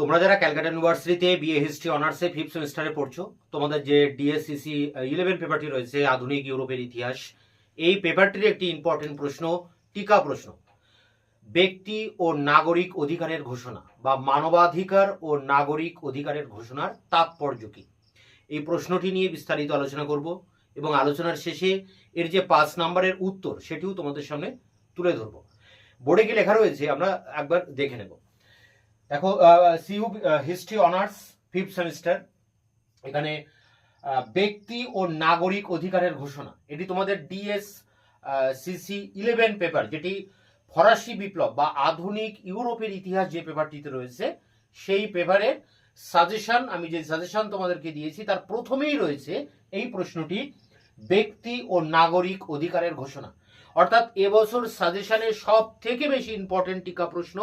তোমরা যারা ক্যালকাটা ইউনিভার্সিটিতে বিএ হিস্ট্রি অনার্সে ফিফথ সেমিস্টারে পড়ছো, তোমাদের যে ডিএসসিসি ইলেভেন পেপারটি রয়েছে, আধুনিক ইউরোপের ইতিহাস, এই পেপারটির একটি ইম্পর্টেন্ট প্রশ্ন, টিকা প্রশ্ন। ব্যক্তি ও নাগরিক অধিকারের ঘোষণা বা মানবাধিকার ও নাগরিক অধিকারের ঘোষণার তাৎপর্য কি? এই প্রশ্নটি নিয়ে বিস্তারিত আলোচনা করব এবং আলোচনার শেষে এর যে পাঁচ নাম্বারের উত্তর, সেটিও তোমাদের সামনে তুলে ধরব। বোর্ডে কি লেখা রয়েছে? আমরা একবার দেখে নেব। দেখো CU history honours fifth semester এখানে ব্যক্তি ও নাগরিক অধিকারের ঘোষণা। এটি তোমাদের ডিএস সিসি ইলেভেন পেপার যেটি ফরাসি বিপ্লব বা আধুনিক ইউরোপের ইতিহাস যে পেপারটিতে রয়েছে, সেই পেপারের সাজেশন আমি যে সাজেশন তোমাদেরকে দিয়েছি, তার প্রথমেই রয়েছে এই প্রশ্নটি, ব্যক্তি ও নাগরিক অধিকারের ঘোষণা। অর্থাৎ এবছর সাজেশনের সব থেকে বেশি ইম্পর্টেন্ট টিকা প্রশ্ন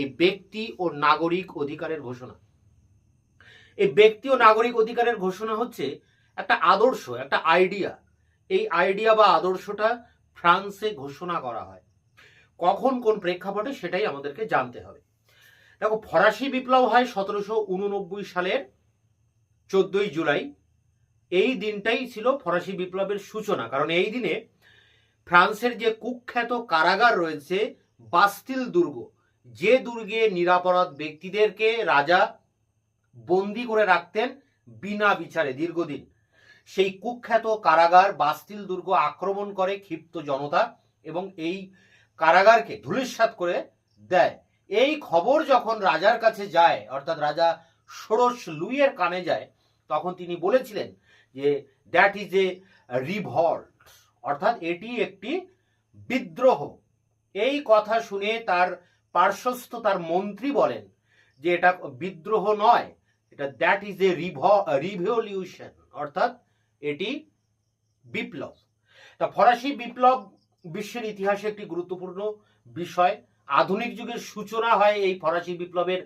এই ব্যক্তি ও নাগরিক অধিকারের ঘোষণা। এই ব্যক্তি ও নাগরিক অধিকারের ঘোষণা হচ্ছে একটা আদর্শ, একটা আইডিয়া। এই আইডিয়া বা আদর্শটা ফ্রান্সে ঘোষণা করা হয়। কখন কোন প্রেক্ষাপটে সেটাই আমাদেরকে জানতে হবে। দেখো, ফরাসি বিপ্লব হয় সতেরোশো উননব্বই সালের চোদ্দই জুলাই। এই দিনটাই ছিল ফরাসি বিপ্লবের সূচনা, কারণ এই দিনে ফ্রান্সের যে কুখ্যাত কারাগার রয়েছে বাস্তিল দুর্গ যে দুর্গে নিরাপরাধ ব্যক্তিদেরকে রাজা বন্দি করে রাখতেন বিনা বিচারে দীর্ঘদিন, সেই কুখ্যাত কারাগার বাস্তিল দুর্গ আক্রমণ করে ক্ষিপ্ত জনতা এবং এই কারাগারকে ধূলিসাৎ করে দেয়। এই খবর যখন রাজার কাছে যায়, অর্থাৎ রাজা ষোড়শ লুইয়ের কানে যায়, তখন তিনি বলেছিলেন যে দ্যাট ইজ এ রিভল্ট অর্থাৎ এটি একটি বিদ্রোহ। এই কথা শুনে তার পার্শ্বস্থ তার মন্ত্রী বলেন যে এটা বিদ্রোহ নয়, এটা দ্যাট ইজ এ রিভলিউশন অর্থাৎ এটি বিপ্লব। তা ফরাসি বিপ্লব বিশ্বের ইতিহাসে একটি গুরুত্বপূর্ণ বিষয়। আধুনিক যুগের সূচনা হয় এই ফরাসি বিপ্লবের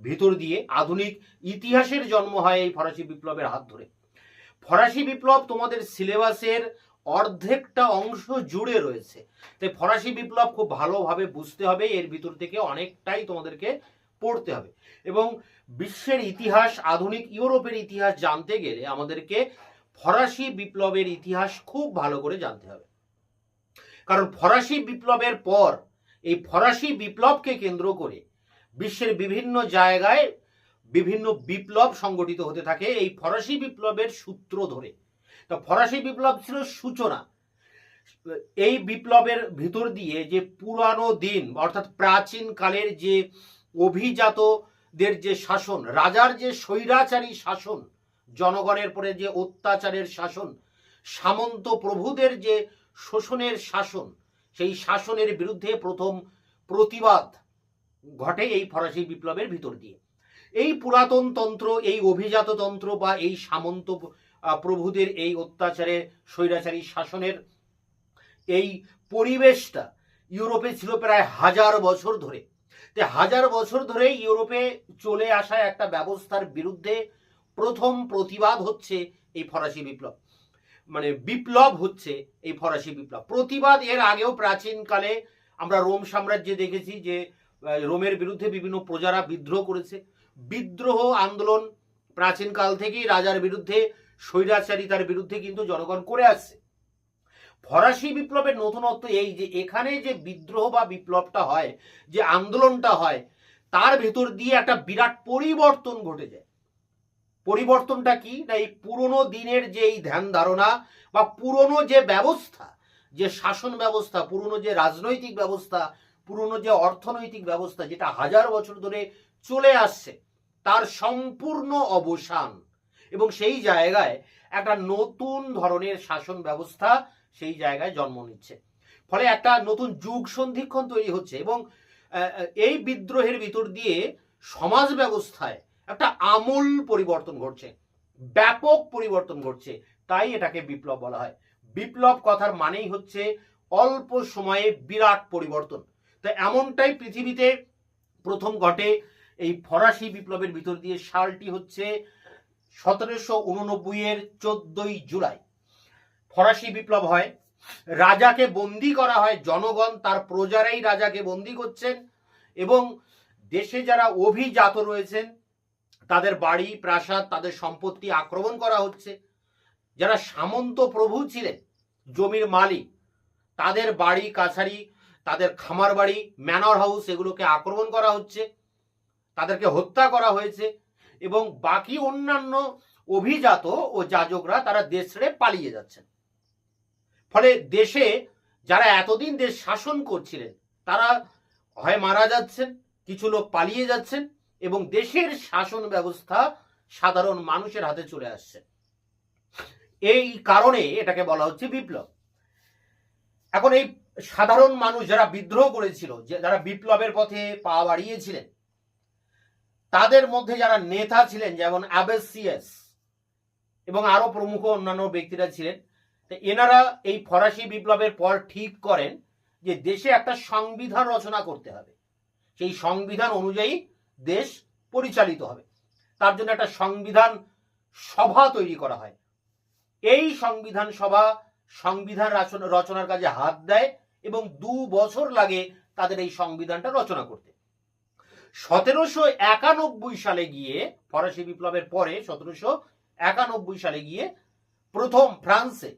ভিতর দিয়ে। আধুনিক ইতিহাসের জন্ম হয় এই ফরাসি বিপ্লবের হাত ধরে। ফরাসি বিপ্লব তোমাদের সিলেবাসের অর্ধেকটা অংশ জুড়ে রয়েছে। তাই ফরাসি বিপ্লব খুব ভালোভাবে বুঝতে হবে, এর ভিতর থেকে অনেকটাই তোমাদেরকে পড়তে হবে। এবং বিশ্বের ইতিহাস, আধুনিক ইউরোপের ইতিহাস জানতে গেলে আমাদেরকে ফরাসি বিপ্লবের ইতিহাস খুব ভালো করে জানতে হবে। কারণ ফরাসি বিপ্লবের পর এই ফরাসি বিপ্লবকে কেন্দ্র করে বিশ্বের বিভিন্ন জায়গায় বিভিন্ন বিপ্লব সংগঠিত হতে থাকে। এই ফরাসি বিপ্লবের সূত্র ধরে তা ফরাসি বিপ্লব ছিল সূচনা। এই বিপ্লবের ভিতর দিয়ে যে পুরানো দিন, অর্থাৎ প্রাচীন কালের যে অভিজাতদের যে শাসন, রাজার যে স্বৈরাচারী শাসন, জনগণের পরে যে অত্যাচারের শাসন, সামন্ত প্রভুদের যে শোষণের শাসন, সেই শাসনের বিরুদ্ধে প্রথম প্রতিবাদ ঘটে এই ফরাসি বিপ্লবের ভিতর দিয়ে। এই পুরাতন তন্ত্র, এই অভিজাত তন্ত্র বা এই সামন্ত প্রভুদের এই অত্যাচারে, স্বৈরাচারী শাসনের এই পরিবেশটা ইউরোপে ছিল প্রায় হাজার বছর ধরে। তে হাজার বছর ধরে ইউরোপে চলে আসা একটা ব্যবস্থার বিরুদ্ধে প্রথম প্রতিবাদ হচ্ছে এই ফরাসি বিপ্লব। মানে বিপ্লব হচ্ছে এই ফরাসি বিপ্লব। প্রতিবাদ এর আগেও প্রাচীনকালে আমরা রোম সাম্রাজ্যে দেখেছি যে রোমের বিরুদ্ধে বিভিন্ন প্রজারা বিদ্রোহ করেছে। বিদ্রোহ আন্দোলন প্রাচীনকাল থেকেই রাজার বিরুদ্ধে স্বৈরাচারিতার বিরুদ্ধে কিন্তু জনগণ করে আসছে। ফরাসি বিপ্লবের নতুনত্ব এই যে এখানে যে বিদ্রোহ বা বিপ্লবটা হয়, যে আন্দোলনটা হয়, তার ভেতর দিয়ে একটা বিরাট পরিবর্তন ঘটে যায়। পরিবর্তনটা কি? না, এই পুরনো দিনের যে এই ধ্যান ধারণা বা পুরনো যে ব্যবস্থা, যে শাসন ব্যবস্থা, পুরনো যে রাজনৈতিক ব্যবস্থা, পুরনো যে অর্থনৈতিক ব্যবস্থা, যেটা হাজার বছর ধরে চলে আসছে, তার সম্পূর্ণ অবসান এবং সেই জায়গায় একটা নতুন ধরনের শাসন ব্যবস্থা সেই জায়গায় জন্ম নিচ্ছে। ফলে একটা নতুন যুগ সন্ধিক্ষণ তৈরি হচ্ছে এবং এই বিদ্রোহের ভিতর দিয়ে সমাজ ব্যবস্থায় একটা আমূল পরিবর্তন ঘটছে, ব্যাপক পরিবর্তন ঘটছে, তাই এটাকে বিপ্লব বলা হয়। বিপ্লব কথার মানেই হচ্ছে অল্প সময়ে বিরাট পরিবর্তন। তো এমনটাই পৃথিবীতে প্রথম ঘটে এই ফরাসি বিপ্লবের ভিতর দিয়ে, সালটি হচ্ছে সতেরোশো উননব্বই এর চোদ্দই জুলাই। ফরাসি বিপ্লব হয়। রাজাকে বন্দি করা হয়। জনগণ তার প্রজারাই রাজাকে বন্দি করছেন এবং দেশে যারা অভিজাত রয়েছেন, তাদের বাড়ি, প্রাসাদ, তাদের সম্পত্তি আক্রমণ করা হচ্ছে। যারা সামন্ত প্রভু ছিলেন, জমির মালিক, তাদের বাড়ি, কাছারি, তাদের খামার বাড়ি ম্যানর হাউস এগুলোকে আক্রমণ করা হচ্ছে। তাদেরকে হত্যা করা হয়েছে। এবং বাকি অন্যান্য অভিজাত ও যাজকরা তারা দেশ ছেড়ে পালিয়ে যাচ্ছেন। ফলে দেশে যারা এতদিন দেশ শাসন করছিলেন, তারা হয় মারা যাচ্ছেন, কিছু লোক পালিয়ে যাচ্ছেন এবং দেশের শাসন ব্যবস্থা সাধারণ মানুষের হাতে চলে আসছে। এই কারণে এটাকে বলা হচ্ছে বিপ্লব। এখন এই সাধারণ মানুষ যারা বিদ্রোহ করেছিল যারা বিপ্লবের পথে পা বাড়িয়েছিলেন তাদের মধ্যে যারা নেতা ছিলেন, যেমন আবেসিয়াস এবং আরও প্রমুখ অন্যান্য ব্যক্তিরা ছিলেন, তো এনারা এই ফরাসি বিপ্লবের পর ঠিক করেন যে দেশে একটা সংবিধান রচনা করতে হবে। সেই সংবিধান অনুযায়ী দেশ পরিচালিত হবে। তার জন্য একটা সংবিধান সভা তৈরি করা হয়। এই সংবিধান সভা সংবিধান রচনা- রচনার কাজে হাত দেয় এবং দু বছর লাগে তাদের এই সংবিধানটা রচনা করতে। সতেরোশো একানব্বই সালে গিয়ে, ফরাসি বিপ্লবের পরে, সতেরোশো একানব্বই সালে গিয়ে প্রথম ফ্রান্সে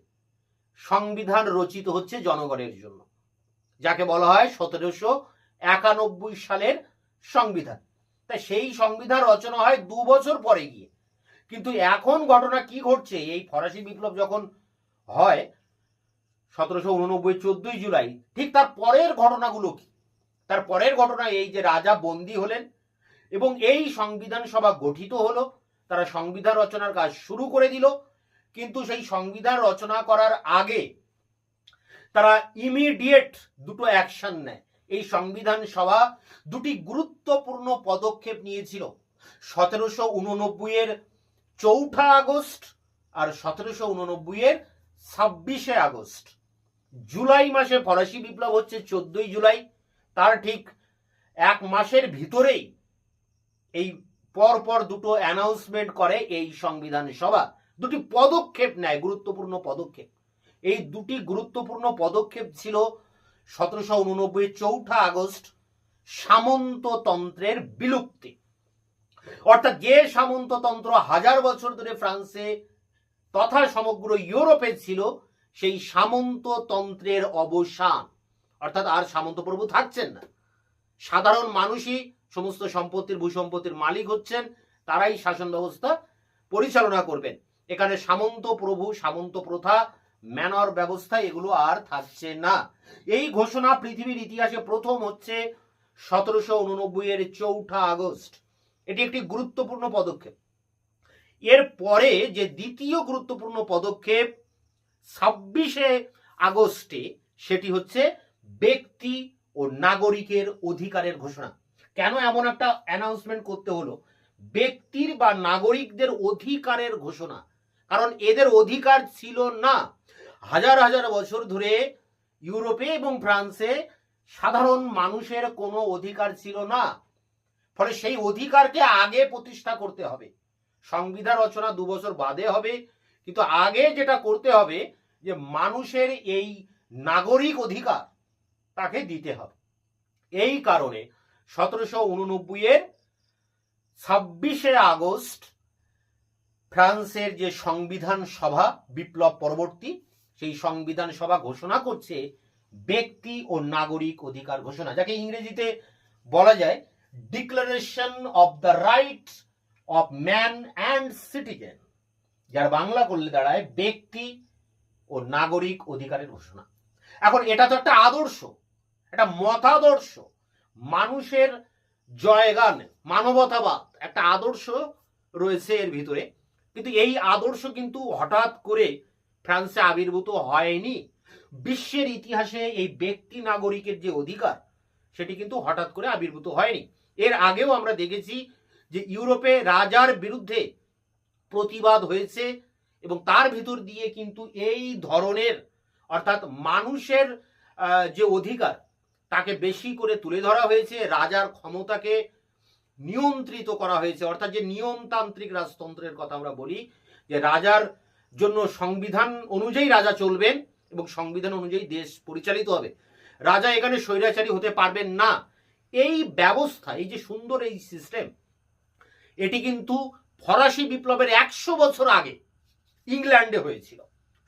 সংবিধান রচিত হচ্ছে জনগণের জন্য, যাকে বলা হয় সতেরোশো একানব্বই সালের সংবিধান। তাই সেই সংবিধান রচনা হয় দু বছর পরে গিয়ে। কিন্তু এখন ঘটনা কি ঘটছে? এই ফরাসি বিপ্লব যখন হয়, সতেরোশো উননব্বই চোদ্দই জুলাই, ঠিক তার পরের ঘটনাগুলো কি? তার পরের ঘটনা এই যে রাজা বন্দী হলেন এবং এই সংবিধান সভা গঠিত হলো, তারা সংবিধান রচনার কাজ শুরু করে দিল, কিন্তু সেই সংবিধান রচনা করার আগে তারা ইমিডিয়েট দুটো অ্যাকশন নেয়। এই সংবিধান সভা দুটি গুরুত্বপূর্ণ পদক্ষেপ নিয়েছিল। সতেরোশো উননব্বই এর চৌঠা আগস্ট আর সতেরোশো উননব্বই এর ছাব্বিশে আগস্ট। জুলাই মাসে ফরাসি বিপ্লব হচ্ছে, চোদ্দই জুলাই। তার ঠিক এক মাসের ভিতরেই এই পর পর দুটো অ্যানাউন্সমেন্ট করে এই সংবিধান সভা। দুটি পদক্ষেপ নেয়, গুরুত্বপূর্ণ পদক্ষেপ। এই দুটি গুরুত্বপূর্ণ পদক্ষেপ ছিল সতেরোশো উননব্বই চৌঠা আগস্ট সামন্ততন্ত্রের বিলুপ্তি। অর্থাৎ যে সামন্ততন্ত্র হাজার বছর ধরে ফ্রান্সে তথা সমগ্র ইউরোপে ছিল, সেই সামন্ততন্ত্রের অবসান। অর্থাৎ আর সামন্ত প্রভু থাকছেন না। সাধারণ মানুষই সমস্ত সম্পত্তির, ভূসম্পত্তির মালিক হচ্ছেন, তারাই শাসন ব্যবস্থা পরিচালনা করবেন। এখানে সামন্ত প্রভু সামন্ত প্রথা ম্যানর ব্যবস্থা, এগুলো আর থাকছে না। এই ঘোষণা পৃথিবীর ইতিহাসে প্রথম হচ্ছে সতেরোশো উননব্বই এর চৌঠা আগস্ট। এটি একটি গুরুত্বপূর্ণ পদক্ষেপ। এর পরে যে দ্বিতীয় গুরুত্বপূর্ণ পদক্ষেপ ছাব্বিশে আগস্টে, সেটি হচ্ছে ব্যক্তি ও নাগরিকের অধিকারের ঘোষণা। কেন এমন একটা অ্যানাউন্সমেন্ট করতে হলো? ব্যক্তির বা নাগরিকদের অধিকারের ঘোষণা। কারণ এদের অধিকার ছিল না। হাজার হাজার বছর ধরে ইউরোপে এবং ফ্রান্সে সাধারণ মানুষের কোনো অধিকার ছিল না। ফলে সেই অধিকারকে আগে প্রতিষ্ঠা করতে হবে। সংবিধান রচনা দু বছর বাদে হবে। কিন্তু আগে যেটা করতে হবে যে মানুষের এই নাগরিক অধিকার তাকে দিতে হবে। এই কারণে সতেরোশো উননব্বই এর ছাব্বিশে আগস্ট ফ্রান্সের যে সংবিধান সভা, বিপ্লব পরবর্তী, সেই সংবিধান সভা ঘোষণা করছে ব্যক্তি ও নাগরিক অধিকার ঘোষণা। যাকে ইংরেজিতে বলা যায় declaration of the right of man and citizen যার বাংলা করলে দাঁড়ায় ব্যক্তি ও নাগরিক অধিকারের ঘোষণা এখন এটা তো একটা আদর্শ। একটা মতাদর্শ, মানুষের জয়গান, মানবতাবাদ একটা আদর্শ রয়েছে এর ভিতরে। কিন্তু এই আদর্শ কিন্তু হঠাৎ করে ফ্রান্সে আবির্ভূত হয়নি। বিশ্বের ইতিহাসে এই ব্যক্তি নাগরিকের যে অধিকার, সেটি কিন্তু হঠাৎ করে আবির্ভূত হয়নি। এর আগেও আমরা দেখেছি যে ইউরোপে রাজার বিরুদ্ধে প্রতিবাদ হয়েছে এবং তার ভিতর দিয়ে কিন্তু এই ধরনের, অর্থাৎ মানুষের যে অধিকার তাকে বেশি করে তুলে ধরা হয়েছে, রাজার ক্ষমতাকে নিয়ন্ত্রিত করা হয়েছে। অর্থাৎ যে নিয়মতান্ত্রিক রাজতন্ত্রের কথা আমরা বলি, যে রাজার জন্য সংবিধান অনুযায়ী রাজা চলবেন এবং সংবিধান অনুযায়ী দেশ পরিচালিত হবে। রাজা এখানে স্বৈরাচারী হতে পারবেন না। এই ব্যবস্থা, এই যে সুন্দর এই সিস্টেম এটি কিন্তু ফরাসি বিপ্লবের একশো বছর আগে ইংল্যান্ডে হয়েছিল।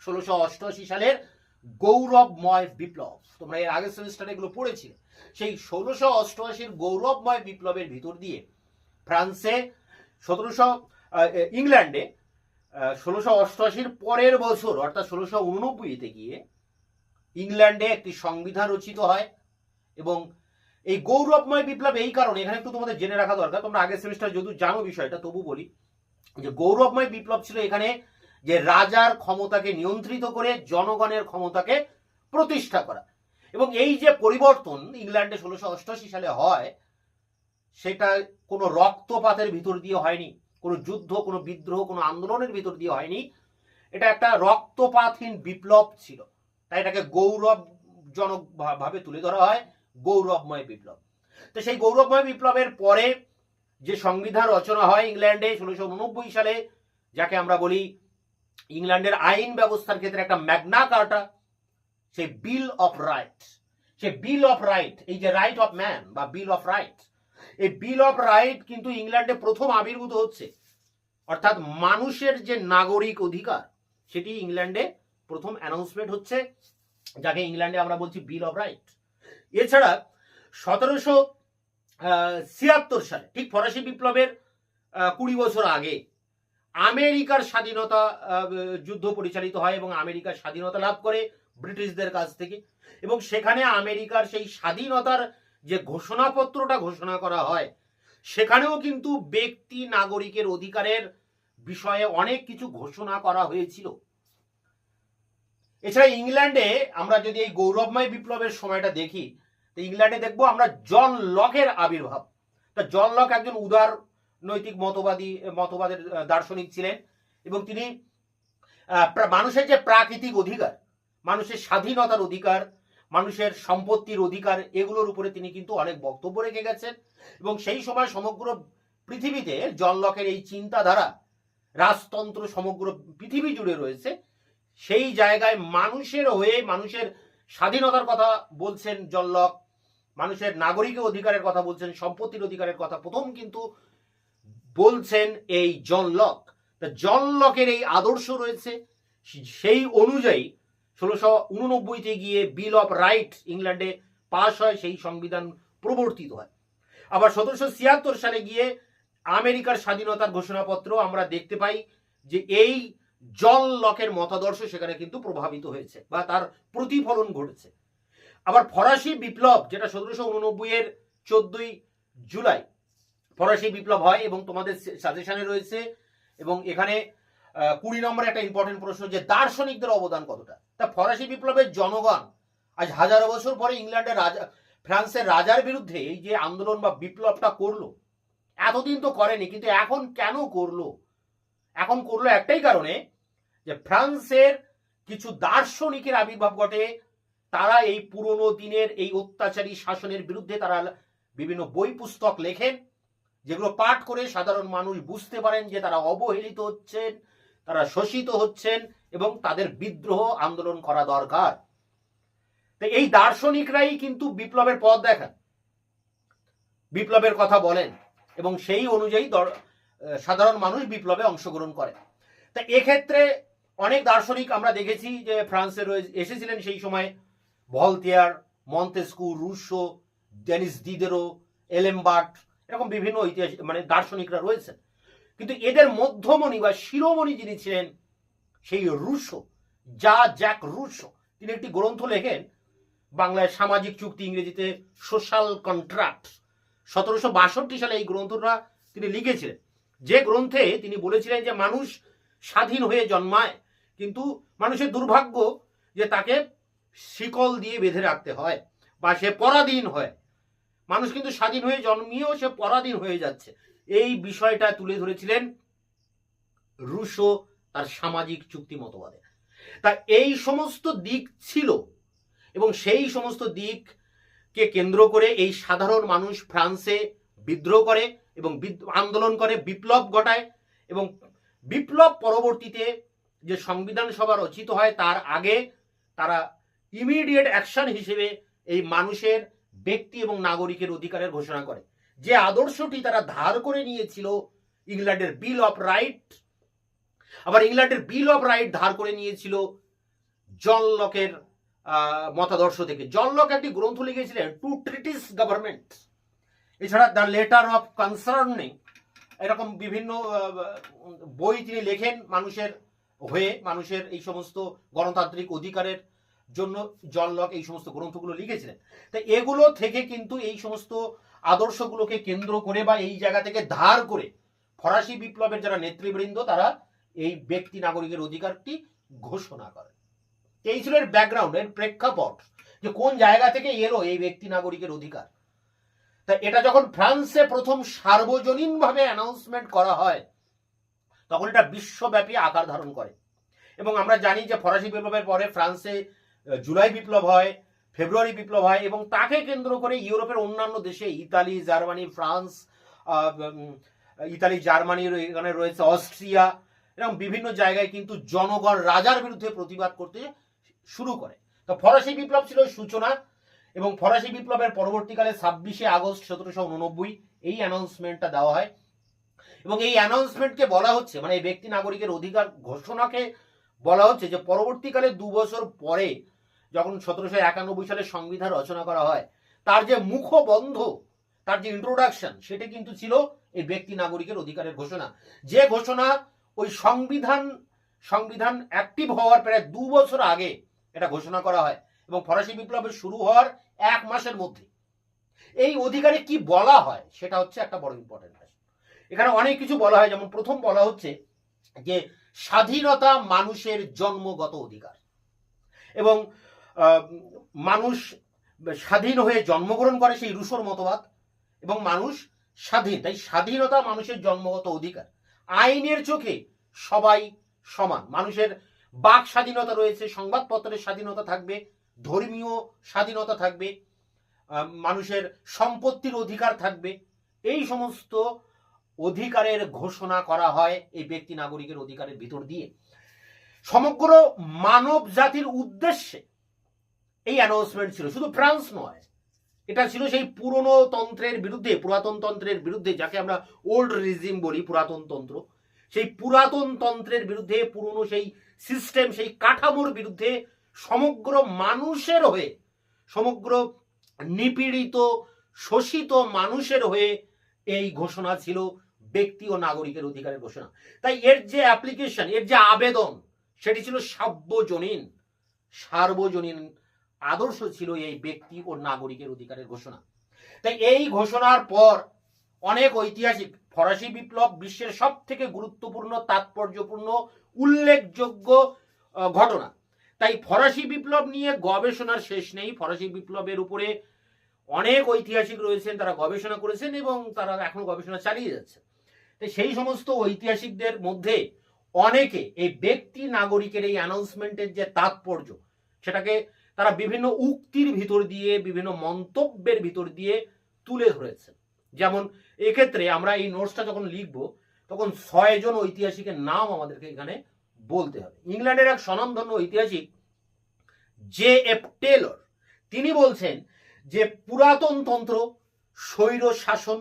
ষোলোশো অষ্টআশি সালের গৌরবময় বিপ্লব। তোমরা এর আগের সেমিস্টারে এগুলো পড়েছিলে। সেই ষোলোশো অষ্টআশির গৌরবময় বিপ্লবের ভিতর দিয়ে ফ্রান্সে সতেরোশো ইংল্যান্ডে ষোলোশো অষ্টআশির পরের বছর, অর্থাৎ ষোলোশো উননব্বইতে গিয়ে ইংল্যান্ডে একটি সংবিধান রচিত হয় এবং এই গৌরবময় বিপ্লব এই কারণে, এখানে একটু তোমাদের জেনে রাখা দরকার, তোমরা আগের সেমিস্টার যদিও জানো বিষয়টা, তবু বলি যে গৌরবময় বিপ্লব ছিল এখানে যে রাজার ক্ষমতাকে নিয়ন্ত্রিত করে জনগণের ক্ষমতাকে প্রতিষ্ঠা করা। এবং এই যে পরিবর্তন ইংল্যান্ডে ষোলোশো অষ্টআশি সালে হয়, সেটা কোনো রক্তপাতের ভিতর দিয়ে হয়নি, কোনো যুদ্ধ, কোনো বিদ্রোহ, কোনো আন্দোলনের ভিতর দিয়ে হয়নি। এটা একটা রক্তপাতহীন বিপ্লব ছিল। তাই এটাকে গৌরবজনক ভা- ভাবে তুলে ধরা হয়, গৌরবময় বিপ্লব। তো সেই গৌরবময় বিপ্লবের পরে যে সংবিধান রচনা হয় ইংল্যান্ডে ষোলোশো সালে, যাকে আমরা বলি ইংল্যান্ডের আইন ব্যবস্থার ক্ষেত্রে একটা ম্যাগনা কার্টা সেই বিল অফ রাইট, সে বিল অফ রাইট, এই যে রাইট অফ ম্যান বা বিল অফ রাইট, এই বিল অফ রাইট কিন্তু ইংল্যান্ডে প্রথম আবির্ভূত হচ্ছে। অর্থাৎ মানুষের যে নাগরিক অধিকার, সেটি ইংল্যান্ডে প্রথম অ্যানাউন্সমেন্ট হচ্ছে, যাকে ইংল্যান্ডে আমরা বলছি বিল অফ রাইট। এছাড়া সতেরোশো ছিয়াত্তর সালে, ঠিক ফরাসি বিপ্লবের কুড়ি বছর আগে আমেরিকার স্বাধীনতা যুদ্ধ পরিচালিত হয় এবং আমেরিকার স্বাধীনতা লাভ করে ব্রিটিশদের কাছ থেকে। এবং সেখানে আমেরিকার সেই স্বাধীনতার যে ঘোষণাপত্রটা ঘোষণা করা হয়, সেখানেও কিন্তু ব্যক্তি, নাগরিকের অধিকারের বিষয়ে অনেক কিছু ঘোষণা করা হয়েছিল। এছাড়া ইংল্যান্ডে আমরা যদি এই গৌরবময় বিপ্লবের সময়টা দেখি, তো ইংল্যান্ডে দেখব আমরা জন লকের আবির্ভাব। তা জন লক একজন উদার নৈতিক মতবাদী, মতবাদের দার্শনিক ছিলেন এবং তিনি মানুষের যে প্রাকৃতিক অধিকার, মানুষের স্বাধীনতার অধিকার, মানুষের সম্পত্তির অধিকার, এগুলোর উপরে তিনি কিন্তু অনেক বক্তব্য রেখে গেছেন এবং সেই সময় সমগ্র পৃথিবীতে জন লকের এই চিন্তাধারা, রাজতন্ত্র সমগ্র পৃথিবী জুড়ে রয়েছে, সেই জায়গায় মানুষের হয়ে মানুষের স্বাধীনতার কথা বলছেন জন লক, মানুষের নাগরিক অধিকারের কথা বলছেন, সম্পত্তির অধিকারের কথা। প্রথম কিন্তু বলছেন এই জন লক। তা জন লকের এই আদর্শ রয়েছে, সেই অনুযায়ী ষোলোশো উননব্বইতে গিয়ে বিল অফ রাইট ইংল্যান্ডে পাশ হয়, সেই সংবিধান প্রবর্তিত হয়। আবার সতেরোশো ছিয়াত্তর সালে গিয়ে আমেরিকার স্বাধীনতার ঘোষণাপত্র আমরা দেখতে পাই যে এই জন লকের মতাদর্শ সেখানে কিন্তু প্রভাবিত হয়েছে বা তার প্রতিফলন ঘটেছে। আবার ফরাসি বিপ্লব, যেটা সতেরোশো উননব্বই এর চোদ্দই জুলাই ফরাসি বিপ্লব হয় এবং তোমাদের সাজেশনে রয়েছে এবং এখানে কুড়ি নম্বরে একটা ইম্পর্টেন্ট প্রশ্ন যে দার্শনিকদের অবদান কতটা? তা ফরাসি বিপ্লবের জনগণ আজ হাজার বছর পরে ইংল্যান্ডের রাজা, ফ্রান্সের রাজার বিরুদ্ধে এই যে আন্দোলন বা বিপ্লবটা করল, এতদিন তো করেনি, কিন্তু এখন কেন করল? এখন করল একটাই কারণে যে ফ্রান্সের কিছু দার্শনিকের আবির্ভাব ঘটে, তারা এই পুরনো দিনের এই অত্যাচারী শাসনের বিরুদ্ধে তারা বিভিন্ন বই পুস্তক লেখেন যেগুলো পাঠ করে সাধারণ মানুষ বুঝতে পারেন যে তারা অবহেলিত হচ্ছেন, তারা শোষিত হচ্ছেন এবং তাদের বিদ্রোহ আন্দোলন করা দরকার। তো এই দার্শনিকরাই কিন্তু বিপ্লবের পথ দেখান। বিপ্লবের কথা বলেন এবং সেই অনুযায়ী সাধারণ মানুষ বিপ্লবে অংশগ্রহণ করে। তা এক্ষেত্রে অনেক দার্শনিক আমরা দেখেছি যে ফ্রান্সে রয়ে- এসেছিলেন সেই সময় Voltaire, Montesquieu, Rousseau, Denis Diderot Alembert এরকম বিভিন্ন ঐতিহাসিক মানে দার্শনিকরা রয়েছেন। কিন্তু এদের মধ্যমণি বা শিরোমণি যিনি ছিলেন, সেই রুশো যা জ্যাক রুশো, তিনি একটি গ্রন্থ লেখেন বাংলায় সামাজিক চুক্তি, ইংরেজিতে সোশ্যাল কন্ট্রাক্ট। সতেরোশো বাষট্টি সালে এই গ্রন্থটা তিনি লিখেছিলেন। যে গ্রন্থে তিনি বলেছিলেন যে, মানুষ স্বাধীন হয়ে জন্মায়, কিন্তু মানুষের দুর্ভাগ্য যে তাকে শিকল দিয়ে বেঁধে রাখতে হয় বা সে পরাধীন হয়। মানুষ কিন্তু স্বাধীন হয়ে জন্মিয়েও সে পরাধীন হয়ে যাচ্ছে। এই বিষয়টা তুলে ধরেছিলেন রুশো তার সামাজিক চুক্তি মতবাদে। তা এই সমস্ত দিক ছিল এবং সেই সমস্ত দিককে কেন্দ্র করে এই সাধারণ মানুষ ফ্রান্সে বিদ্রোহ করে এবং আন্দোলন করে, বিপ্লব ঘটায় এবং বিপ্লব পরবর্তীতে যে সংবিধান সভা রচিত হয় তার আগে তারা ইমিডিয়েট অ্যাকশন হিসেবে এই মানুষের ব্যক্তি এবং নাগরিকের অধিকারের ঘোষণা করে। যে আদর্শটি তারা ধার করে নিয়েছিল, ইংল্যান্ডের বিল অফ রাইট আবার ইংল্যান্ডের বিল অফ রাইট ধার করে নিয়েছিল জন লকের মতাদর্শ থেকে। জন লক একটি গ্রন্থ লিখেছিলেন টু ট্রিটিস গভর্নমেন্ট এছাড়া দ্য লেটার অফ কনসার্নে এরকম বিভিন্ন বই তিনি লেখেন মানুষের হয়ে, মানুষের এই সমস্ত গণতান্ত্রিক অধিকারের জন্য জন লক এই সমস্ত গ্রন্থগুলো লিখেছিলেন। তাই এগুলো থেকে কিন্তু এই সমস্ত আদর্শগুলোকে কেন্দ্র করে বা এই জায়গা থেকে ধার করে ফরাসি বিপ্লবের যারা নেতৃবৃন্দ, তারা এই ব্যক্তি নাগরিকের অধিকারটি ঘোষণা করেন। এই ছিল এর ব্যাকগ্রাউন্ড এর প্রেক্ষাপট যে কোন জায়গা থেকে এলো এই ব্যক্তি নাগরিকের অধিকার। তা এটা যখন ফ্রান্সে প্রথম সার্বজনীনভাবে অ্যানাউন্সমেন্ট করা হয়, তখন এটা বিশ্বব্যাপী আকার ধারণ করে। এবং আমরা জানি যে ফরাসি বিপ্লবের পরে ফ্রান্সে জুলাই বিপ্লব হয়, ফেব্রুয়ারি বিপ্লব হয় এবং তাকে কেন্দ্র করে ইউরোপের অন্যান্য দেশে, ইতালি, জার্মানি, ফ্রান্স ইতালি জার্মানির এখানে রয়েছে অস্ট্রিয়া, এরকম বিভিন্ন জায়গায় কিন্তু জনগণ রাজার বিরুদ্ধে প্রতিবাদ করতে শুরু করে। তো ফরাসি বিপ্লব ছিল সূচনা এবং ফরাসি বিপ্লবের পরবর্তীকালে ছাব্বিশে আগস্ট সতেরোশো উননব্বই এই অ্যানাউন্সমেন্টটা দেওয়া হয় এবং এই অ্যানাউন্সমেন্টকে বলা হচ্ছে মানে এই ব্যক্তি নাগরিকের অধিকার ঘোষণাকে বলা হচ্ছে যে পরবর্তীকালে দু বছর পরে যখন সতেরোশো একানব্বই সালে সংবিধান রচনা করা হয়, তার যে মুখবন্ধ, তার যে ইন্ট্রোডাকশন সেটা কিন্তু ছিল এই ব্যক্তি নাগরিকের অধিকারের ঘোষণা। যে ঘোষণা ওই সংবিধান সংবিধান অ্যাক্টিভ হওয়ার প্রায় দু বছর আগে এটা ঘোষণা করা হয় এবং ফরাসি বিপ্লবের শুরু হওয়ার এক মাসের মধ্যে। এই অধিকারে কি বলা হয়, সেটা হচ্ছে একটা বড় ইম্পর্টেন্ট এখানে অনেক কিছু বলা হয়, যেমন প্রথম বলা হচ্ছে যে স্বাধীনতা মানুষের জন্মগত অধিকার। এবং মানুষ স্বাধীন হয়ে জন্মগ্রহণ করে সেই রুশোর মতবাদ এবং মানুষ স্বাধীন, তাই স্বাধীনতা মানুষের জন্মগত অধিকার। আইনের চোখে সবাই সমান, মানুষের বাক স্বাধীনতা রয়েছে, সংবাদপত্রের স্বাধীনতা থাকবে, ধর্মীয় স্বাধীনতা থাকবে মানুষের সম্পত্তির অধিকার থাকবে। এই সমস্ত অধিকারের ঘোষণা করা হয় এই ব্যক্তি নাগরিকের অধিকারের ভিতর দিয়ে। সমগ্র মানব জাতির উদ্দেশ্যে এই অ্যানাউন্সমেন্ট ছিল। শুধু ফ্রান্স নয়, এটা ছিল সেই পুরনো তন্ত্রের বিরুদ্ধে, পুরাতন তন্ত্রের বিরুদ্ধে, যাকে আমরা ওল্ড রিজিম বলি, পুরাতন তন্ত্র। সেই পুরাতন তন্ত্রের বিরুদ্ধে, পুরনো সেই সিস্টেম সেই কাঠামোর বিরুদ্ধে সমগ্র মানুষের হয়ে, সমগ্র নিপীড়িত, শোষিত মানুষের হয়ে এই ঘোষণা ছিল ব্যক্তি ও নাগরিকের অধিকারের ঘোষণা। তাই এর যে অ্যাপ্লিকেশন এর যে আবেদন, সেটি ছিল সার্বজনীন সার্বজনীন আদর্শ ছিল এই ব্যক্তি ও নাগরিকের অধিকারের ঘোষণা। তাই এই ঘোষণার পর অনেক ঐতিহাসিক ফরাসি বিপ্লব বিশ্বের সব থেকে গুরুত্বপূর্ণ, তাৎপর্যপূর্ণ, উল্লেখযোগ্য ঘটনা। তাই ফরাসি বিপ্লব নিয়ে গবেষণার শেষ নেই। ফরাসি বিপ্লবের উপরে অনেক ঐতিহাসিক রয়েছেন, তারা গবেষণা করেছেন এবং তারা এখন গবেষণা চালিয়ে যাচ্ছে। তাই সেই সমস্ত ঐতিহাসিকদের মধ্যে অনেকে এই ব্যক্তি নাগরিকের এই অ্যানাউন্সমেন্টের যে তাৎপর্য, সেটাকে তারা বিভিন্ন উক্তির ভিতর দিয়ে, বিভিন্ন মন্তব্যের ভিতর দিয়ে তুলে ধরেছেন। যেমন এক্ষেত্রে আমরা এই নোটসটা যখন লিখব, তখন ছয়জন ঐতিহাসিকের নাম আমাদেরকে এখানে বলতে হবে। ইংল্যান্ডের এক স্বনামধন্য ঐতিহাসিক, জে এফ টেলর, তিনি বলছেন যে পুরাতন তন্ত্র, স্বৈর শাসন,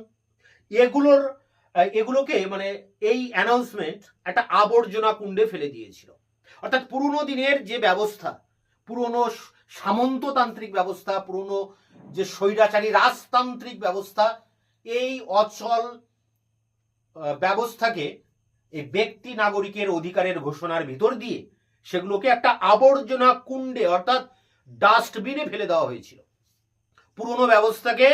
এগুলোর, এগুলোকে মানে এই অ্যানাউন্সমেন্ট একটা আবর্জনা কুণ্ডে ফেলে দিয়েছিল। অর্থাৎ পুরনো দিনের যে ব্যবস্থা, পুরনো সামন্ততান্ত্রিক ব্যবস্থা, পুরনো যে স্বৈরাচারী রাজতান্ত্রিক ব্যবস্থা, এই অচল ব্যবস্থাকে এই ব্যক্তি নাগরিকের অধিকারের ঘোষণার ভিতর দিয়ে সেগুলোকে একটা আবর্জনা কুণ্ডে, অর্থাৎ ডাস্টবিনে ফেলে দেওয়া হয়েছিল। পুরনো ব্যবস্থাকে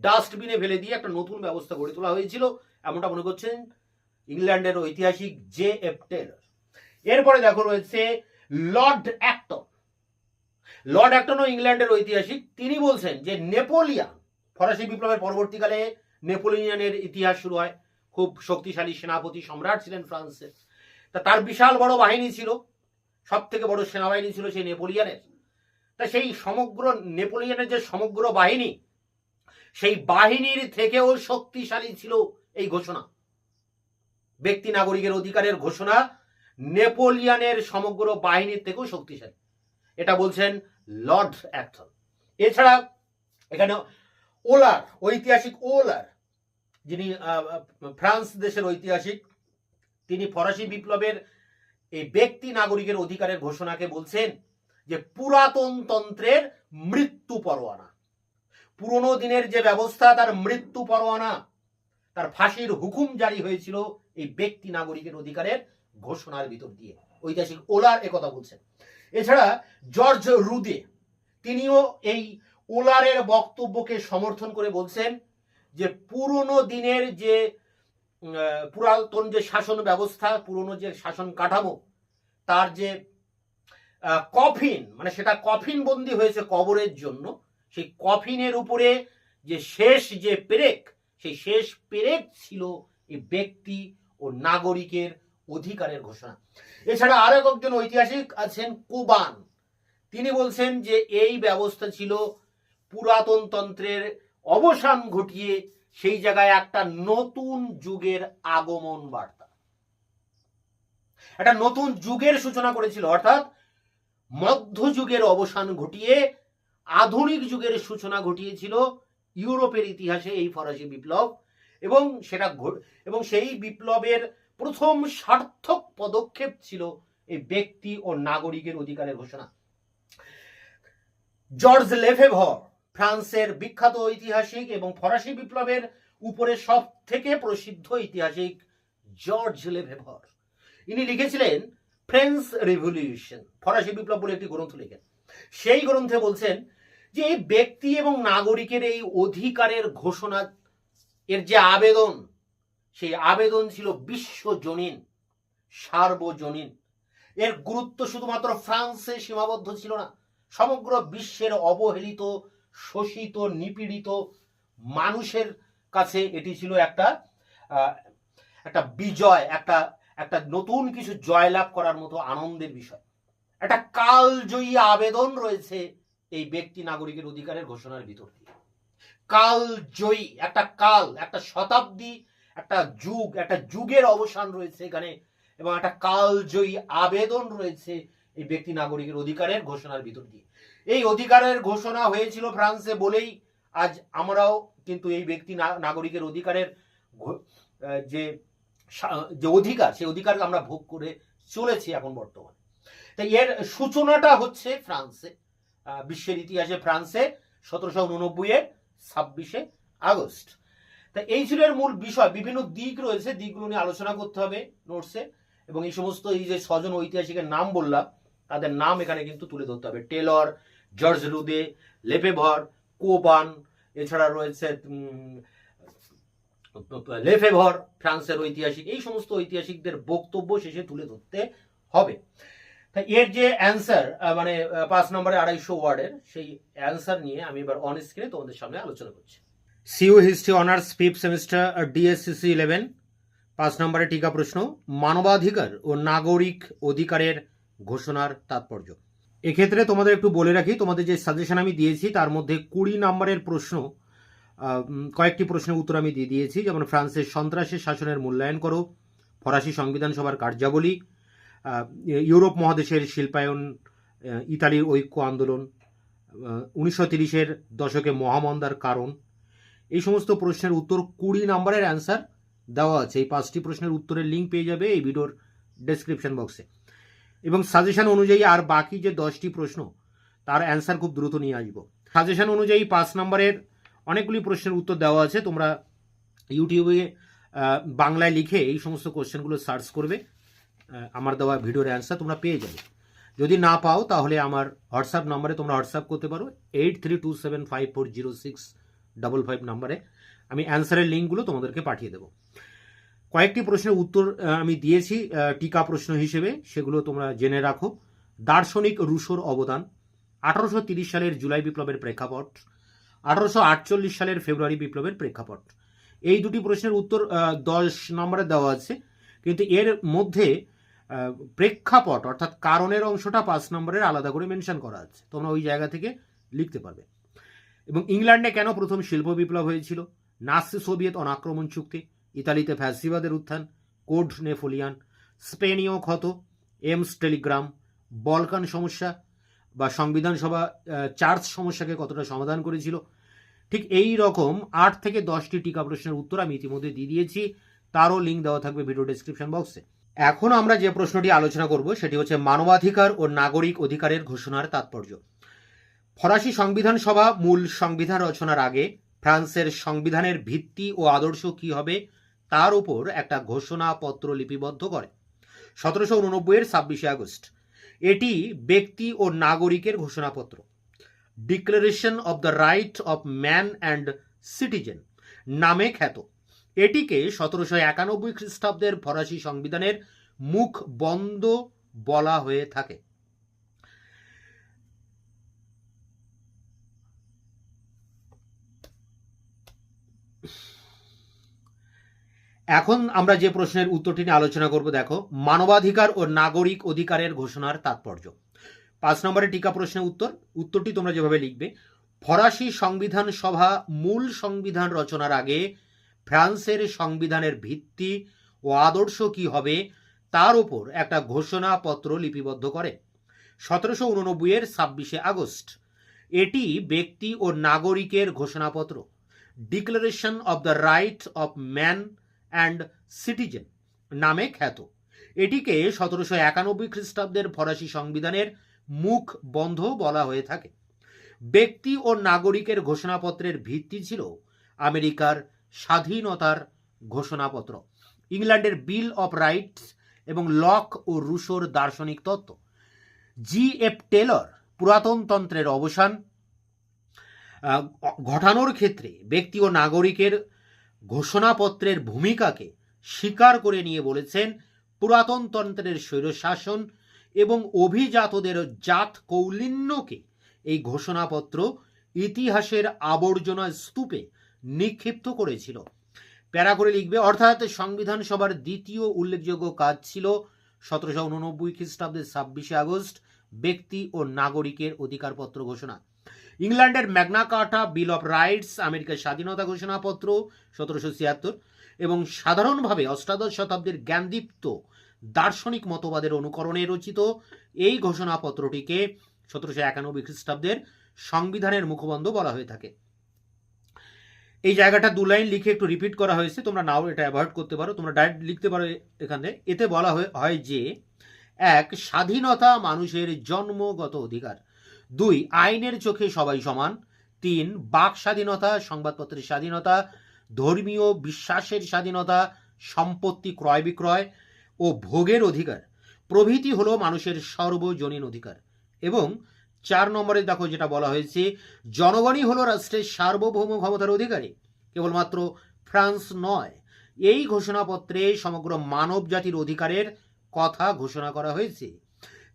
ডাস্টবিনে ফেলে দিয়ে একটা নতুন ব্যবস্থা গড়ে তোলা হয়েছিল, এমনটা মনে করছেন ইংল্যান্ডের ঐতিহাসিক জে এফ টেলর। এরপরে দেখো রয়েছে লর্ড অ্যাক্টন। লর্ড অ্যাক্টনও ইংল্যান্ডের ঐতিহাসিক, তিনি বলছেন যে নেপোলিয়ান ফরাসি বিপ্লবের পরবর্তীকালে নেপোলিয়ানের ইতিহাস শুরু হয়। খুব শক্তিশালী সেনাপতি সম্রাট ছিলেন ফ্রান্সের তা তার বিশাল বড় বাহিনী ছিল সব থেকে বড় সেনাবাহিনী ছিল সেই নেপোলিয়ানের। তা সেই সমগ্র নেপোলিয়ানের যে সমগ্র বাহিনী, সেই বাহিনীর থেকেও শক্তিশালী ছিল এই ঘোষণা। ব্যক্তি নাগরিকের অধিকারের ঘোষণা নেপোলিয়ানের সমগ্র বাহিনীর থেকেও শক্তিশালী। এটা বলছেন লর্ড অ্যাক্টন এছাড়া এখানে ওলার, ঐতিহাসিক ওলার, যিনি ফ্রান্স দেশের ঐতিহাসিক, তিনি ফরাসি বিপ্লবের এই ব্যক্তি নাগরিকের অধিকারের ঘোষণাকে বলছেন যে পুরাতন তন্ত্রের মৃত্যু পরোয়ানা। পুরনো দিনের যে ব্যবস্থা, তার মৃত্যু পরোয়ানা, তার ফাঁসির হুকুম জারি হয়েছিল এই ব্যক্তি নাগরিকের অধিকারের ঘোষণার ভিতর দিয়ে। ঐতিহাসিক ওলার একথা বলছেন। এছাড়া জর্জ রুদে, তিনিও এই ওলারের বক্তব্যকে সমর্থন করে বলছেন যে পুরনো দিনের যে পুরাতন যে শাসন ব্যবস্থা, পুরনো যে শাসন কাঠামো, তার যে কফিন মানে সেটা কফিন বন্দি হয়েছে কবরের জন্য, সেই কফিনের উপরে যে শেষ যে পেরেক, সেই শেষ পেরেক ছিল এই ব্যক্তি ও নাগরিকের অধিকারের ঘোষণা। এছাড়া আরও একজন ঐতিহাসিক আছেন কুবান। তিনি বলছেন যে এই ব্যবস্থা ছিল পুরাতন তন্ত্রের অবসান ঘটিয়ে সেই জায়গায় একটা নতুন যুগের আগমন বার্তা। একটা নতুন যুগের সূচনা করেছিল, অর্থাৎ মধ্যযুগের অবসান ঘটিয়ে আধুনিক যুগের সূচনা ঘটিয়েছিল ইউরোপের ইতিহাসে এই ফরাসি বিপ্লব এবং সেটা এবং সেই বিপ্লবের প্রথম সার্থক পদক্ষেপ ছিল এই ব্যক্তি ও নাগরিকের অধিকারের ঘোষণা। জর্জ লেফেভর, ফ্রান্সের বিখ্যাত ঐতিহাসিক এবং ফরাসি বিপ্লবের উপরে সব থেকে প্রসিদ্ধ ঐতিহাসিক জর্জ লেফেভর। ইনি লিখেছিলেন, ফ্রেঞ্চ রেভলিউশন ফরাসি বিপ্লব বলে একটি গ্রন্থ লেখেন। সেই গ্রন্থে বলছেন যে ব্যক্তি এবং নাগরিকের এই অধিকারের ঘোষণা, এর যে আবেদন সেই আবেদন ছিল বিশ্বজনীন, সার্বজনীন। এর গুরুত্ব শুধুমাত্র ফ্রান্সে সীমাবদ্ধ ছিল না, সমগ্র বিশ্বের অবহেলিত, শোষিত, নিপীড়িত মানুষের কাছে এটি ছিল একটা একটা বিজয়, একটা একটা নতুন কিছু জয়লাভ করার মতো আনন্দের বিষয়। একটা কালজয়ী আবেদন রয়েছে এই ব্যক্তি নাগরিকের অধিকারের ঘোষণার ভিতর দিয়ে। কালজয়ী, একটা কাল, একটা শতাব্দী একটা যুগ, একটা যুগের অবসান রয়েছে এখানে, এবং একটা কালজয়ী আবেদন রয়েছে এই ব্যক্তি নাগরিকের অধিকারের ঘোষণার ভিতর দিয়ে। এই অধিকারের ঘোষণা হয়েছিল ফ্রান্সে বলেই আজ আমরাও কিন্তু এই ব্যক্তি নাগরিকের অধিকারের যে যে অধিকার, সেই অধিকার আমরা ভোগ করে চলেছি এখন বর্তমানে। তাই এর সূচনাটা হচ্ছে ফ্রান্সে বিশ্বের ইতিহাসে ফ্রান্সে সতেরোশো উননব্বই এর ছাব্বিশে আগস্ট। তা এই ছিল এর মূল বিষয়। বিভিন্ন দিক রয়েছে, দিকগুলো নিয়ে আলোচনা করতে হবে নোটসে এবং এই সমস্ত এই যে স্বজন ঐতিহাসিকের নাম বললাম, তাদের নাম এখানে কিন্তু তুলে ধরতে হবে। টেলর, জর্জ রুদে, লেপেভর, কোবান, এছাড়া রয়েছে লেফেভর, ফ্রান্সের ঐতিহাসিক। এই সমস্ত ঐতিহাসিকদের বক্তব্য শেষে তুলে ধরতে হবে। তা এর যে অ্যান্সার মানে পাঁচ নম্বরে আড়াইশো ওয়ার্ডের সেই অ্যান্সার নিয়ে আমি এবার অন স্ক্রিনে তোমাদের সামনে আলোচনা করছি। CU history honours fifth semester DSCC eleven পাঁচ নম্বরে টিকা প্রশ্ন, মানবাধিকার ও নাগরিক অধিকারের ঘোষণার তাৎপর্য। এক্ষেত্রে তোমাদের একটু বলে রাখি, তোমাদের যে সাজেশন আমি দিয়েছি, তার মধ্যে কুড়ি নম্বরের প্রশ্ন কয়েকটি প্রশ্নের উত্তর আমি দিয়ে দিয়েছি। যেমন, ফ্রান্সের সন্ত্রাসী শাসনের মূল্যায়ন করো, ফরাসি সংবিধান সভার কার্যাবলী ইউরোপ মহাদেশের শিল্পায়ন ইতালির ঐক্য আন্দোলন উনিশশো তিরিশের দশকে মহামন্দার কারণ এই সমস্ত প্রশ্নের উত্তর কুড়ি নাম্বারের অ্যান্সার দেওয়া আছে। এই পাঁচটি প্রশ্নের উত্তরের লিঙ্ক পেয়ে যাবে এই ভিডিওর ডেসক্রিপশন বক্সে এবং সাজেশন অনুযায়ী আর বাকি যে দশটি প্রশ্ন, তার অ্যান্সার খুব দ্রুত নিয়ে আসব। সাজেশন অনুযায়ী পাঁচ নম্বরের অনেকগুলি প্রশ্নের উত্তর দেওয়া আছে। তোমরা ইউটিউবে বাংলায় লিখে এই সমস্ত কোশ্চেনগুলো সার্চ করবে। আমার দেওয়া ভিডিওর অ্যান্সার তোমরা পেয়ে যাবে। যদি না পাও তাহলে আমার হোয়াটসঅ্যাপ নাম্বারে তোমরা হোয়াটসঅ্যাপ করতে পারো। Eight three two seven five four zero six double five নাম্বারে আমি অ্যান্সারের লিঙ্কগুলো তোমাদেরকে পাঠিয়ে দেবো। কয়েকটি প্রশ্নের উত্তর আমি দিয়েছি টিকা প্রশ্ন হিসেবে, সেগুলো তোমরা জেনে রাখো। দার্শনিক রুশোর অবদান, আঠারোশো সালের জুলাই বিপ্লবের প্রেক্ষাপট, আঠারোশো আটচল্লিশ সালের ফেব্রুয়ারি বিপ্লবের প্রেক্ষাপট। এই দুটি প্রশ্নের উত্তর দশ নম্বরে দেওয়া আছে, কিন্তু এর মধ্যে প্রেক্ষাপট, অর্থাৎ কারণের অংশটা পাঁচ নম্বরের আলাদা করে মেনশন করা আছে। তোমরা ওই জায়গা থেকে লিখতে পারবে। এবং ইংল্যান্ডে কেন প্রথম শিল্প বিপ্লব হয়েছিল? নাসি সোভিয়েত অনাক্রমণ চুক্তি, ইতালিতে ফ্যাসিবাদের উত্থান, কোড নেফোলিয়ান স্পেনীয় ক্ষত, এমস টেলিগ্রাম, বলকান সমস্যা বা সংবিধান সভা চার্চ সমস্যাকে কতটা সমাধান করেছিল? ঠিক এই রকম আট থেকে দশটি টিকা প্রশ্নের উত্তর আমি ইতিমধ্যে দিয়ে দিয়েছি। তারও লিঙ্ক দেওয়া থাকবে ভিডিও ডেসক্রিপশন বক্সে এখন আমরা যে প্রশ্নটি আলোচনা করব, সেটি হচ্ছে মানবাধিকার ও নাগরিক অধিকারের ঘোষণার তাৎপর্য। ফরাসি সংবিধান সভা মূল সংবিধান রচনার আগে ফ্রান্সের সংবিধানের ভিত্তি ও আদর্শ কি হবে তার উপর একটা ঘোষণাপত্র লিপিবদ্ধ করে। সতেরোশো উননব্বইয়ের ছাব্বিশে আগস্ট। এটি ব্যক্তি ও নাগরিকের ঘোষণাপত্র। Declaration of the right of man and citizen নামে খ্যাত। এটিকে সতেরোশো একানব্বই খ্রিস্টাব্দের ফরাসি সংবিধানের মুখ বন্ধ বলা হয়ে থাকে। এখন আমরা যে প্রশ্নের উত্তরটি নিয়ে আলোচনা করব, দেখো, মানবাধিকার ও নাগরিক অধিকারের ঘোষণার তাৎপর্য। পাঁচ নম্বরে টিকা প্রশ্নের উত্তর। উত্তরটি তোমরা যেভাবে লিখবে, ফরাসি সংবিধান সভা মূল সংবিধান রচনার আগে ফ্রান্সের সংবিধানের ভিত্তি ও আদর্শ কি হবে তার উপর একটা ঘোষণাপত্র লিপিবদ্ধ করে। সতেরোশো উননব্বইয়ের ছাব্বিশে আগস্ট। এটি ব্যক্তি ও নাগরিকের ঘোষণাপত্র। Declaration of the right of man and citizen নামে খ্যাত। এটিকে সতেরোশো একানব্বই খ্রিস্টাব্দের ফরাসি সংবিধানের মুখ বন্ধ বলা হয়ে থাকে। ব্যক্তি ও নাগরিকের ঘোষণাপত্রের ভিত্তি ছিল আমেরিকার স্বাধীনতার ঘোষণাপত্র। ইংল্যান্ডের বিল অফ রাইটস এবং লক ও রুশোর দার্শনিক তত্ত্ব। জি. এফ. টেলর পুরাতনতন্ত্রের অবসান ঘটানোর ক্ষেত্রে ব্যক্তি ও নাগরিকের ঘোষণাপত্রের ভূমিকাকে স্বীকার করে নিয়ে বলেছেন পুরাতনতন্ত্রের স্বৈরশাসন এবং অভিজাতদের জাত কৌলিন্যকে এই ঘোষণাপত্র ইতিহাসের আবর্জনা স্তূপে নিক্ষিপ্ত করেছিল। প্যারা করে লিখবে, অর্থাৎ সংবিধান সভার দ্বিতীয় উল্লেখযোগ্য কাজ ছিল সতেরোশো উননব্বই খ্রিস্টাব্দের ছাব্বিশে আগস্ট ব্যক্তি ও নাগরিকের অধিকারপত্র ঘোষণা। ইংল্যান্ডের Magna Carta bill of rights, আমেরিকার স্বাধীনতা ঘোষণাপত্র, সতেরোশো ছিয়াত্তর, এবং সাধারণভাবে অষ্টাদশ শতাব্দীর জ্ঞানদীপ্ত দার্শনিক মতবাদের অনুকরণে রচিত এই ঘোষণাপত্রটিকে সতেরোশো একানব্বই খ্রিস্টাব্দের সংবিধানের মুখবন্ধ বলা হয়ে থাকে। এই জায়গাটা দু লাইন লিখে একটু রিপিট করা হয়েছে, তোমরা নাও এটা অ্যাভয়েড করতে পারো, তোমরা ডাইরেক্ট লিখতে পারো এখানে। এতে বলা হয় যে, এক, স্বাধীনতা মানুষের জন্মগত অধিকার। দুই, আইনের চোখে সবাই সমান। তিন, বাক স্বাধীনতা, সংবাদপত্রের স্বাধীনতা, ধর্মীয় বিশ্বাসের স্বাধীনতা, সম্পত্তি ক্রয় বিক্রয় ও ভোগের অধিকার। প্রভৃতি হলো মানুষের সর্বজনীন অধিকার। এবং চার নম্বরে দেখো যেটা বলা হয়েছে, জনগণই হলো রাষ্ট্রের সার্বভৌম ক্ষমতার অধিকারী। কেবলমাত্র ফ্রান্স নয়, এই ঘোষণাপত্রে সমগ্র মানব জাতির অধিকারের কথা ঘোষণা করা হয়েছে।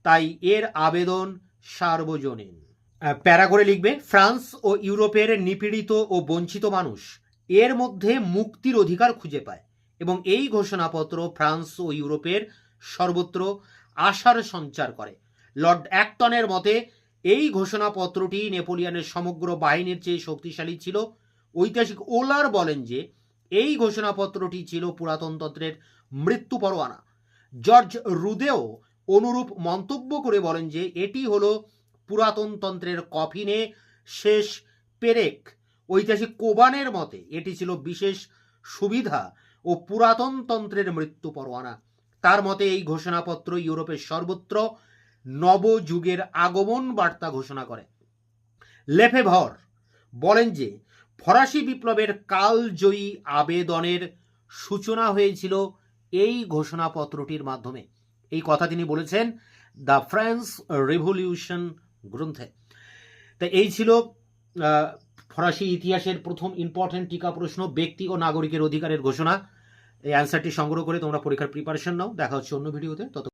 তাই এর আবেদন সার্বজনীন। প্যারা করে লিখবে, ফ্রান্স ও ইউরোপের নিপীড়িত ও বঞ্চিত মানুষ এর মধ্যে মুক্তির অধিকার খুঁজে পায় এবং এই ঘোষণাপত্র ফ্রান্স ও ইউরোপের সর্বত্র আশার সঞ্চার করে। লর্ড অ্যাক্টনের মতে, এই ঘোষণাপত্রটি নেপোলিয়নের সমগ্র বাহিনীর চেয়ে শক্তিশালী ছিল। ঐতিহাসিক ওলার বলেন যে, এই ঘোষণাপত্রটি ছিল পুরাতনতন্ত্রের মৃত্যু পরোয়ানা। জর্জ রুদেও অনুরূপ মন্তব্য করে বলেন যে এটি হলো পুরাতনতন্ত্রের কফিনে শেষ পেরেক। ঐতিহাসিক কোবানের মতে এটি ছিল বিশেষ সুবিধা ও পুরাতনতন্ত্রের মৃত্যু পরোয়ানা। তার মতে এই ঘোষণাপত্র ইউরোপের সর্বত্র নবযুগের আগমন বার্তা ঘোষণা করে। লেফেভর বলেন যে ফরাসি বিপ্লবের কালজয়ী আবেদনের সূচনা হয়েছিল এই ঘোষণাপত্রটির মাধ্যমে। এই কথা তিনি বলেছেন দ্য ফ্রান্স রেভলিউশন গ্রন্থে। তা এই ছিল ফরাসি ইতিহাসের প্রথম ইম্পর্টেন্ট টিকা প্রশ্ন, ব্যক্তি ও নাগরিকের অধিকারের ঘোষণা। এই অ্যান্সারটি সংগ্রহ করে তোমরা পরীক্ষার প্রিপারেশন নাও। দেখা হচ্ছে অন্য ভিডিওতে তত